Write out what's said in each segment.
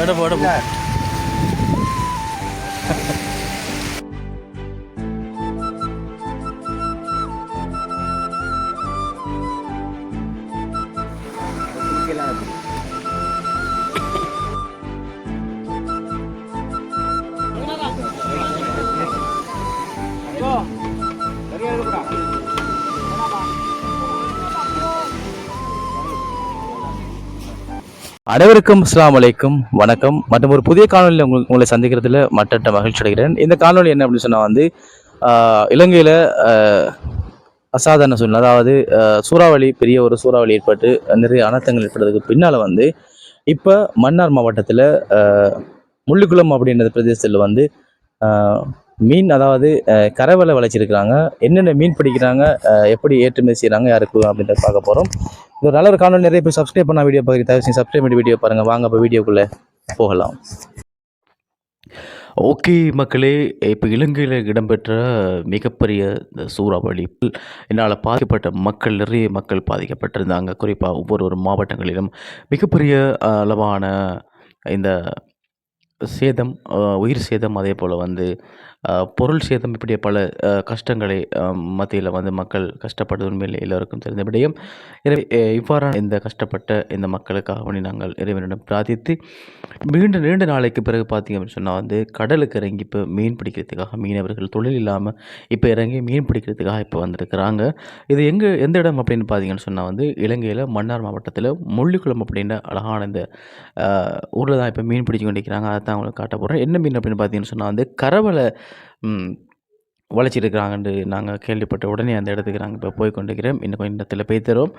எடை போட போ. அனைவருக்கும் அஸ்லாம் வலைக்கும் வணக்கம். மற்றும் ஒரு புதிய காணொலியில் உங்களை உங்களை சந்திக்கிறதுல மற்ற மகிழ்ச்சி அடைகிறேன். இந்த காணொலி என்ன அப்படின்னு சொன்னால் வந்து இலங்கையில் அசாதாரண சூழ்நிலை அதாவது சூறாவளி பெரிய ஒரு சூறாவளி ஏற்பட்டு நிறைய அனர்த்தங்கள் ஏற்பட்டதுக்கு பின்னால் வந்து இப்போ மன்னார் மாவட்டத்தில் முள்ளிக்குளம் அப்படின்ற பிரதேசத்தில் வந்து மீன் அதாவது ஆஹ், கரவலை வளைச்சிருக்கிறாங்க என்னென்ன மீன் பிடிக்கிறாங்க எப்படி ஏற்றுமதி செய்கிறாங்க யாருக்கு அப்படின்றத பார்க்க போகிறோம் இது ஒரு நல்ல ஒரு காணொலி நிறைய பேர் சப்ஸ்கிரைப் பண்ண வீடியோ பார்க்குறீங்க தயவு சப்ஸ்கிரைப் பண்ணி வீடியோ பாருங்கள் வாங்க இப்போ வீடியோக்குள்ளே போகலாம். ஓகே மக்களே இப்போ இலங்கையில் இடம்பெற்ற மிகப்பெரிய இந்த சூறாவளி. என்னால் பாதிக்கப்பட்ட மக்கள் நிறைய மக்கள் பாதிக்கப்பட்டிருந்தாங்க. குறிப்பாக ஒவ்வொரு ஒரு மாவட்டங்களிலும் மிகப்பெரிய அளவான இந்த சேதம் உயிர் சேதம் அதே போல் வந்து பொருள் சேதம் இப்படி பல கஷ்டங்களை மத்தியில் வந்து மக்கள் கஷ்டப்பட்டது உண்மையில் எல்லோருக்கும் தெரிந்த விடயம். எனவே இவ்வாறான இந்த கஷ்டப்பட்ட இந்த மக்களுக்காக வேண்டி நாங்கள் இறைவனிடம் பிரார்த்தித்து மீண்டு நீண்ட நாளைக்கு பிறகு பார்த்தீங்க அப்படின்னு சொன்னால் வந்து கடலுக்கு இறங்கி இப்போ மீன் பிடிக்கிறதுக்காக மீனவர்கள் தொழில் இல்லாமல் இப்போ இறங்கி மீன் பிடிக்கிறதுக்காக இப்போ வந்திருக்கிறாங்க. இது எங்கே எந்த இடம் அப்படின்னு பார்த்தீங்கன்னு சொன்னால் வந்து இலங்கையில் மன்னார் மாவட்டத்தில் முள்ளிக்குளம் அப்படின்ற அழகான இந்த ஊரில் தான் இப்போ மீன் பிடிச்சு கொண்டிருக்கிறாங்க. அதை தான் அவங்களுக்கு காட்ட போகிறேன் என்ன மீன் அப்படின்னு பார்த்தீங்கன்னு சொன்னால் வந்து கரவலை உழைச்சிருக்கிறாங்கன்னு நாங்கள் கேள்விப்பட்ட உடனே அந்த இடத்துக்கு நாங்கள் இப்போ போய் கொண்டிருக்கிறோம். இன்னும் கொஞ்சம் நேரத்தில் போய் தரோம்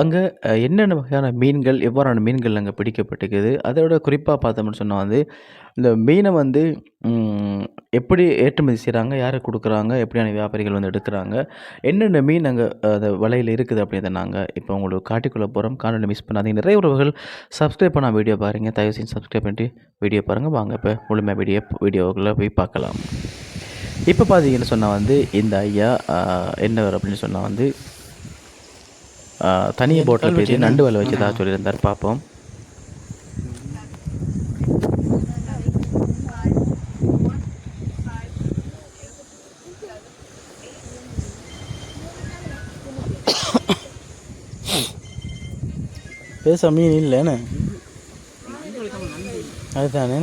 அங்கே என்னென்ன வகையான மீன்கள் எவ்வாறான மீன்கள் அங்கே பிடிக்கப்பட்டிருக்குது? அதோட குறிப்பாக பார்த்தோம்னு சொன்னால் வந்து இந்த மீனை வந்து எப்படி ஏற்றுமதி செய்கிறாங்க யாருக்கு கொடுக்குறாங்க? எப்படியான வியாபாரிகள் வந்து எடுக்கிறாங்க? என்னென்ன மீன் அங்கே அந்த வலையில் இருக்குது அப்படின்றத நாங்கள் இப்போ உங்களுக்கு காட்டிக்குள்ளே போகிறோம் காணொலி மிஸ் பண்ணாதீங்க. நிறைய உறவுகள் சப்ஸ்கிரைப் பண்ண வீடியோ பாருங்கள் தயவு செஞ்சு சப்ஸ்கிரைப் பண்ணிட்டு வீடியோ பாருங்கள் வாங்க இப்போ முழுமையாக வீடியோ வீடியோக்குள்ளே போய் பார்க்கலாம். இப்போ பார்த்தீங்கன்னு சொன்னால் வந்து இந்த ஐயா ஆஹ், என்ன அப்படின்னு சொன்னால் வந்து தனிய போட்டில் பேசி நண்டு வலை வச்சதா சொல்லியிருந்தார் பார்ப்போம் பேச மீன் இல்லைன்னு அதுதானே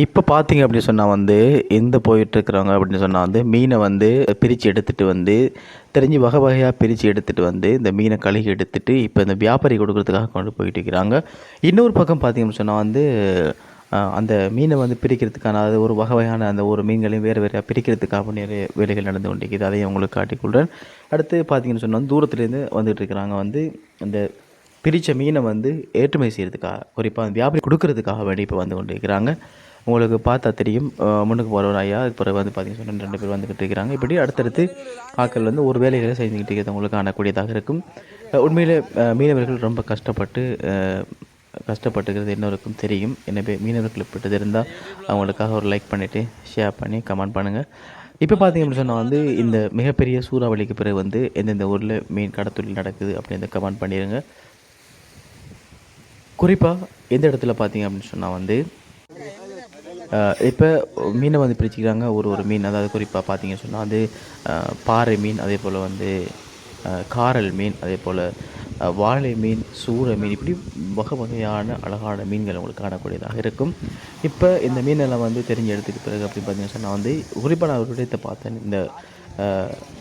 இப்போ பார்த்தீங்க அப்படின்னு சொன்னால் வந்து எந்த போயிட்டுருக்குறவங்க அப்படின்னு சொன்னால் வந்து மீனை வந்து பிரித்து எடுத்துகிட்டு வந்து தெரிஞ்சு வகை வகையாக பிரித்து எடுத்துகிட்டு வந்து இந்த மீனை கழுகி எடுத்துகிட்டு இப்போ இந்த வியாபாரி கொடுக்குறதுக்காக கொண்டு போயிட்டு இருக்கிறாங்க இன்னொரு பக்கம் பார்த்தீங்கன்னு சொன்னால் வந்து அந்த மீனை வந்து பிரிக்கிறதுக்கான அதாவது ஒரு வகை வகையான அந்த ஒரு மீன்களையும் வேறு வேறையாக பிரிக்கிறதுக்காக நிறைய வேலைகள் நடந்து கொண்டிருக்குது. அதையும் உங்களுக்கு காட்டிக்கொள்கிறேன் அடுத்து பார்த்தீங்கன்னு சொன்னால் தூரத்துலேருந்து வந்துகிட்டு இருக்கிறாங்க வந்து இந்த பிரித்த மீனை வந்து ஏற்றுமதி செய்கிறதுக்காக குறிப்பாக வியாபாரி கொடுக்கறதுக்காக வேண்டி இப்போ வந்து கொண்டு இருக்கிறாங்க உங்களுக்கு பார்த்தா தெரியும். முன்னுக்கு போகிற ஒரு ஐயா அதுக்கு பிறகு வந்து பார்த்தீங்கன்னா சொன்ன ரெண்டு பேர் வந்துக்கிட்டு இருக்கிறாங்க. இப்படி அடுத்தடுத்து ஆட்கள் வந்து ஒரு வேலைகளை செஞ்சுக்கிட்டு இருக்கிறது உங்களுக்கு காணக்கூடியதாக இருக்கும். உண்மையில் மீனவர்கள் ரொம்ப கஷ்டப்பட்டு கஷ்டப்பட்டுக்கிறது இன்னொருக்கும் தெரியும். எனவே மீனவர்கள் இப்படி இருந்தால் அவங்களுக்காக ஒரு லைக் பண்ணிவிட்டு ஷேர் பண்ணி கமெண்ட் பண்ணுங்கள் இப்போ பார்த்தீங்க அப்படின்னு சொன்னால் வந்து இந்த மிகப்பெரிய சூறாவளிக்கு பிறகு வந்து எந்தெந்த ஊரில் மீன் கடத்தொழில் நடக்குது அப்படின்னு கமெண்ட் பண்ணிடுங்க குறிப்பாக எந்த இடத்துல பார்த்தீங்க அப்படின்னு சொன்னால் வந்து இப்போ மீனை வந்து பிரிச்சுக்கிறாங்க. ஒரு ஒரு மீன். அதாவது குறிப்பாக பார்த்தீங்கன்னு சொன்னால் வந்து பாறை மீன் அதே போல் வந்து காரல் மீன் அதே போல் வாழை மீன் சூரை மீன் இப்படி வகை வகையான அழகான மீன்கள் உங்களுக்கு காணக்கூடியதாக இருக்கும். இப்போ இந்த மீனெல்லாம் வந்து தெரிஞ்சு எடுத்துக்கு பிறகு அப்படின்னு பார்த்தீங்கன்னு சொன்னால் வந்து குறிப்பாக நான் ஒரு விடயத்தை பார்த்தேன். இந்த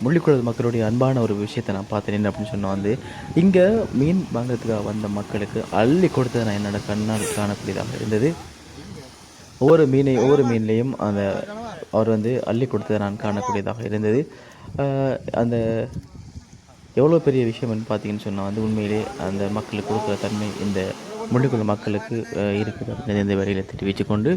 முள்ளிக்குளது மக்களுடைய அன்பான ஒரு விஷயத்தை நான் பார்த்தேன். என்ன அப்படின்னு சொன்னால் வந்து இங்கே மீன் வாங்குறதுக்காக வந்த மக்களுக்கு அள்ளி கொடுத்தது நான் என்னோட கண்ணால் காணக்கூடியதாக இருந்தது. ஒவ்வொரு மீனை ஒவ்வொரு மீன்லேயும் அந்த அவர் வந்து அள்ளி கொடுத்ததை நான் காணக்கூடியதாக இருந்தது. அந்த எவ்வளோ பெரிய விஷயம்னு பார்த்தீங்கன்னு சொன்னால் வந்து உண்மையிலே அந்த மக்களுக்கு கொடுக்குற தன்மை இந்த முள்ளிக்குள்ள மக்களுக்கு இருக்குது அப்படின்னு இந்த வேலையில் தெரிவித்து கொண்டு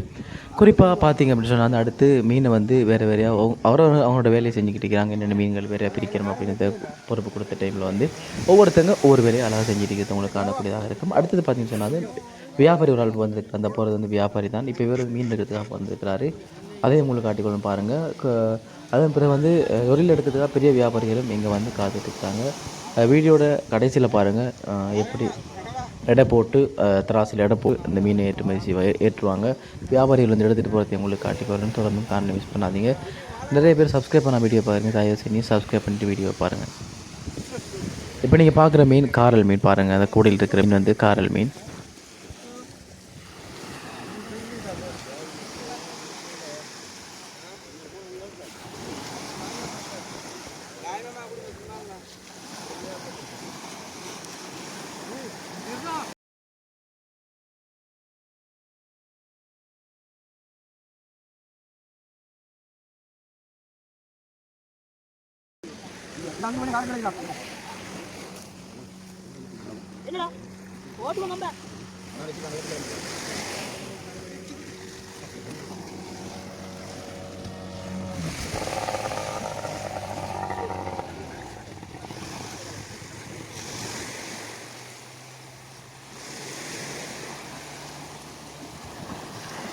குறிப்பாக பார்த்தீங்க அப்படின்னு சொன்னால் அடுத்து மீனை வந்து வேறு வேறையாக அவரவர் அவங்களோட வேலையை செஞ்சுக்கிட்டு இருக்கிறாங்க. என்னென்ன மீன்கள் வேறையாக பிரிக்கிறோம் அப்படின்றத பொறுப்பு கொடுத்த டைமில் வந்து ஒவ்வொருத்தங்க ஒவ்வொரு வேலையை அழகாக செஞ்சுட்டு இருக்கிறது உங்களுக்கு காணக்கூடியதாக இருக்கும். அடுத்தது பார்த்தீங்கன்னு சொன்னால் வியாபாரி ஒரு ஆள் வந்திருக்கு அந்த போகிறது வந்து வியாபாரி தான். இப்போ இவர் மீன் எடுக்கிறதுக்காக வந்திருக்கிறாரு. அதையும் உங்களுக்கு காட்டிக்கொள்ளும் பாருங்கள் அதன் பிறகு வந்து தொழில் எடுக்கிறதுக்காக பெரிய வியாபாரிகளும் இங்கே வந்து காத்துட்ருக்காங்க. வீடியோட கடைசியில் பாருங்கள் எப்படி எடை போட்டு அஹ், தராசில் எடை போட்டு இந்த மீனை ஏற்றுமதி செய்வ ஏற்றுவாங்க. வியாபாரிகள் வந்து எடுத்துகிட்டு போகிறத உங்களுக்கு காட்டிக்கொள்ளும் தொடர்ந்து காரணம் மிஸ் பண்ணாதீங்க. நிறைய பேர் சப்ஸ்கிரைப் பண்ண வீடியோ பாருங்கள் தயவு செஞ்சு சப்ஸ்கிரைப் பண்ணிட்டு வீடியோ பாருங்கள் இப்போ நீங்கள் பார்க்குற மீன் காரல் மீன் பாருங்கள் அந்த கூடையில் இருக்கிற மீன் வந்து காரல் மீன்.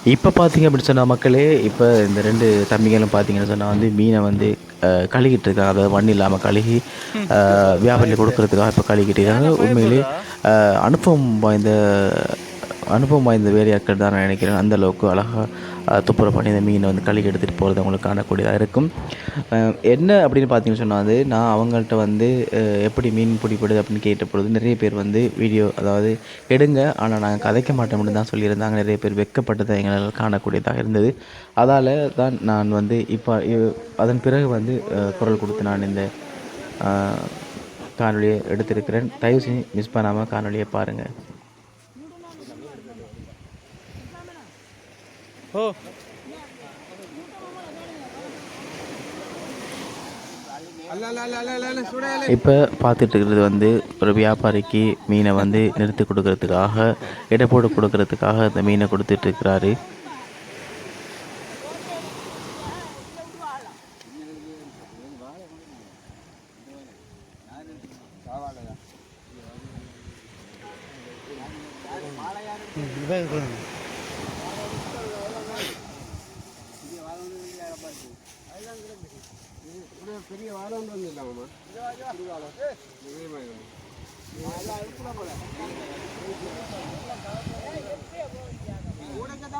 இப்போ பார்த்தீங்க அப்படின்னு சொன்னால் மக்களே இப்போ இந்த ரெண்டு தம்பிகளும் பார்த்தீங்கன்னு சொன்னால் வந்து மீனை வந்து கழுகிட்டு இருக்காங்க அதாவது மண் இல்லாமல் கழுகி அஹ், வியாபாரியில் கொடுக்கறதுக்காக இப்போ கழுகிட்டு இருக்காங்க உண்மையிலே அனுபவம் வாய்ந்த அனுபவம் வாய்ந்த வேலையாட்கள் தான் நான் நினைக்கிறேன். அந்த அளவுக்கு அழகாக துப்புரவு பண்ணி இந்த மீனை வந்து கழுகி எடுத்துகிட்டு போகிறது அவங்களுக்கு காணக்கூடியதாக இருக்கும். என்ன அப்படின்னு பார்த்தீங்கன்னு சொன்னால் வந்து நான் அவங்கள்ட்ட வந்து எப்படி மீன் பிடிப்படுது அப்படின்னு கேட்ட பொழுது நிறைய பேர் வந்து வீடியோ அதாவது எடுங்க ஆனால் நாங்கள் கதைக்க மாட்டோம்னு தான் சொல்லியிருந்தாங்க. நிறைய பேர் வெக்கப்பட்டதை எங்களால் காணக்கூடியதாக இருந்தது. அதால் தான் நான் வந்து இப்போ அதன் பிறகு வந்து குரல் கொடுத்து நான் இந்த காணொலியை எடுத்திருக்கிறேன். தயவு செஞ்சு மிஸ் பண்ணாமல் காணொலியை பாருங்கள் ஓ. இப்போ பார்த்துட்டு இருக்கிறது வந்து ஒரு வியாபாரிக்கு மீனை வந்து நிறுத்தி கொடுக்கறதுக்காக எடை போட்டு கொடுக்கறதுக்காக அந்த மீனை கொடுத்துட்டு இருக்கிறாரு. பெரிய வாழை ஒன்று வந்துடலாமா இந்த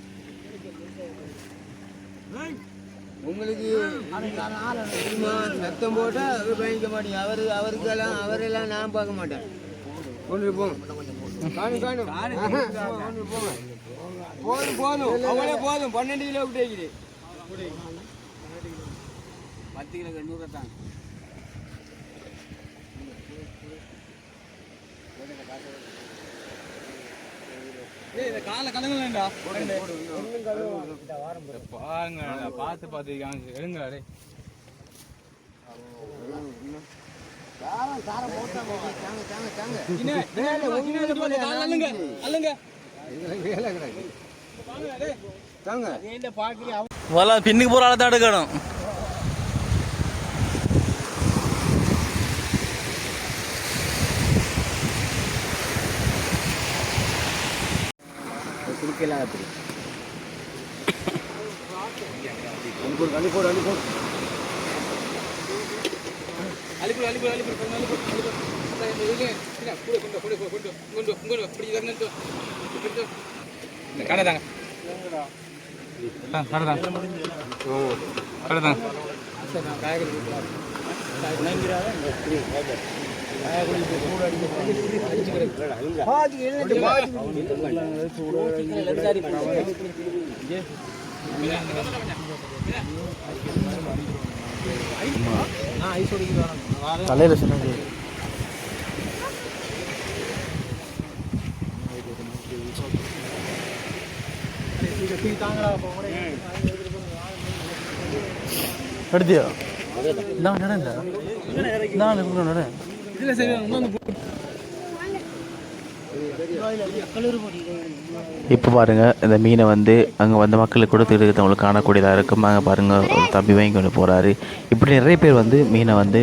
உங்களுக்கு சத்தம் போட்டால் அவர் பயணிக்க மாட்டீங்க அவரு அவருக்கெல்லாம் அவரெல்லாம் நான் பார்க்க மாட்டேன். கொண்டு போங்க. காணும் காணும் கொண்டு போங்க போதும் போதும். அவளே போதும். பன்னெண்டு கிலோ விட்டு பத்து கிலோ எண்ணூறு தான் பாருங்க பார்த்து பார்த்து எடுங்க வலை பின்னுக்கு போற ஆளை தான் எடுக்கணும் கூட கொண்டு கொண்டு கொண்டு இப்படி வரணும் இந்த கடை தாங்க. ஆ கடை தாங்க. கடை தாங்க. தலையில சொன்னது எடுத்தியா? நான் நடந்த நான் நட. இதுல சரி இப்போ பாருங்கள் இந்த மீனை வந்து அங்கே வந்த மக்களுக்கு கூட இருக்கிறவங்களுக்கு காணக்கூடியதாக இருக்கும். அங்கே பாருங்கள் ஒரு தம்பி வாங்கி கொண்டு போகிறாரு இப்படி நிறைய பேர் வந்து மீனை வந்து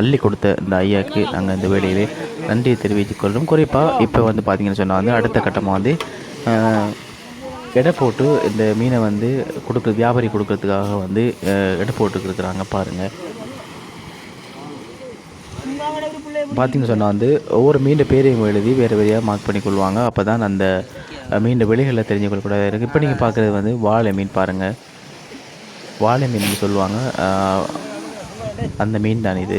அள்ளி கொடுத்த இந்த ஐயாக்கு நாங்கள் இந்த வேலையிலே நன்றியை தெரிவித்துக்கொள்ளும் குறிப்பாக இப்போ வந்து பார்த்தீங்கன்னு சொன்னால் வந்து அடுத்த கட்டமாக வந்து எடை போட்டு இந்த மீனை வந்து கொடுக்குறது வியாபாரி கொடுக்கறதுக்காக வந்து எடை போட்டுக்கிட்டு இருக்கிறாங்க பாருங்கள் பார்த்தீங்கன்னு சொன்னால் வந்து ஒவ்வொரு மீன் பேரையும் எழுதி வேறு வேறையாக மார்க் பண்ணி கொள்வாங்க. அப்போ தான் அந்த மீண்ட விலைகளை தெரிஞ்சு கொள்ளக்கூடாது இருக்குது இப்போ நீங்கள் பார்க்குறது வந்து வாழை மீன் பாருங்கள் வாழை மீன் சொல்லுவாங்க. அந்த மீன் தான் இது.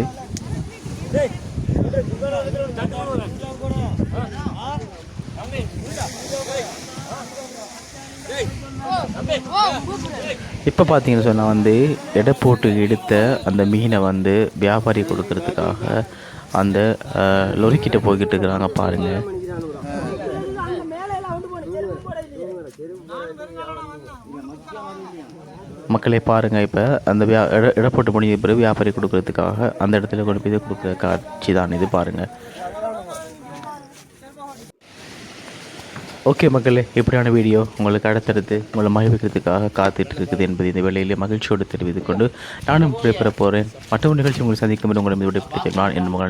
இப்போ பார்த்தீங்கன்னு சொன்னால் வந்து எடை போட்டு எடுத்த அந்த மீனை வந்து வியாபாரி கொடுக்கறதுக்காக அந்த லொரிக்கிட்ட போய்கிட்டு இருக்கிறாங்க பாருங்கள் மக்களை பாருங்கள் இப்போ அந்த வியா இடப்பட்டு முடிஞ்ச பிறகு வியாபாரி கொடுக்கறதுக்காக அந்த இடத்துல கொண்டு போய் கொடுக்குற காட்சி தான் இது பாருங்கள் ஓகே மக்களே இப்படியான வீடியோ உங்களுக்கு அடுத்தடுத்து உங்களை மகிழ்விக்கிறதுக்காக காத்துட்டு இருக்குது என்பது இந்த வேலையிலே மகிழ்ச்சியோடு தெரிவித்துக் கொண்டு நானும் விடைபெற போகிறேன் மற்றொரு நிகழ்ச்சி உங்களை சந்திக்கும் உங்களை விடைபெற்று நான் என் மகன்